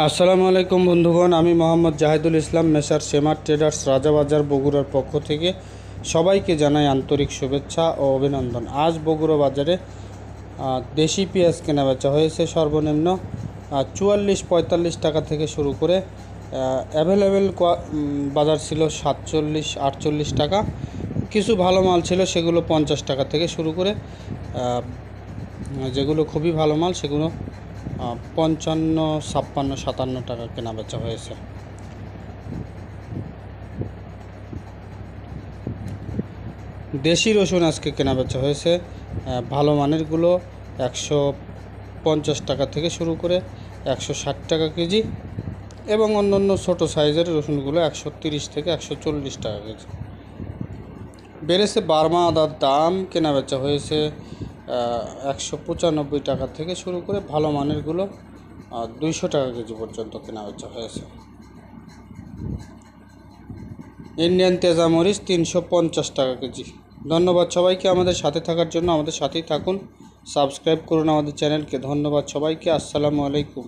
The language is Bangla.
আসসালামু আলাইকুম বন্ধুগণ, আমি মোহাম্মদ জাহিদুল ইসলাম মেসার সেমার ট্রেডার্স রাজাবাজার বগুড়ার পক্ষ থেকে সবাইকে জানাই আন্তরিক শুভেচ্ছা ও অভিনন্দন। আজ বগুড়া বাজারে দেশি পেঁয়াজ কেনা বেচা হয়েছে সর্বনিম্ন চুয়াল্লিশ পঁয়তাল্লিশ টাকা থেকে শুরু করে অ্যাভেলেবেল বাজার ছিল সাতচল্লিশ, আটচল্লিশ টাকা। কিছু ভালো মাল ছিল, সেগুলো পঞ্চাশ টাকা থেকে শুরু করে যেগুলো খুবই ভালো মাল, সেগুলো পঞ্চান্ন, ছাপ্পান্ন, সাতান্ন টাকা কেনা বেচা হয়েছে। দেশি রসুন আজকে কেনা বেচা হয়েছে। ভালো মানেরগুলো একশো পঞ্চাশ টাকা থেকে শুরু করে একশো ষাট টাকা কেজি এবং অন্য অন্য ছোটো সাইজের রসুনগুলো একশো তিরিশ থেকে একশো চল্লিশ টাকা কেজি। বেড়েছে বার্মা আদার দাম, কেনা বেচা হয়েছে একশো পঁচানব্বই টাকা থেকে শুরু করে ভালো মানেরগুলো দুইশো টাকা কেজি পর্যন্ত কেনা বেচা হয়েছে। ইন্ডিয়ান তেজা তেজামরিচ তিনশো পঞ্চাশ টাকা কেজি। ধন্যবাদ সবাইকে আমাদের সাথে থাকার জন্য, আমাদের সাথেই থাকুন। সাবস্ক্রাইব করুন আমাদের চ্যানেলকে। ধন্যবাদ সবাইকে। আসসালামু আলাইকুম।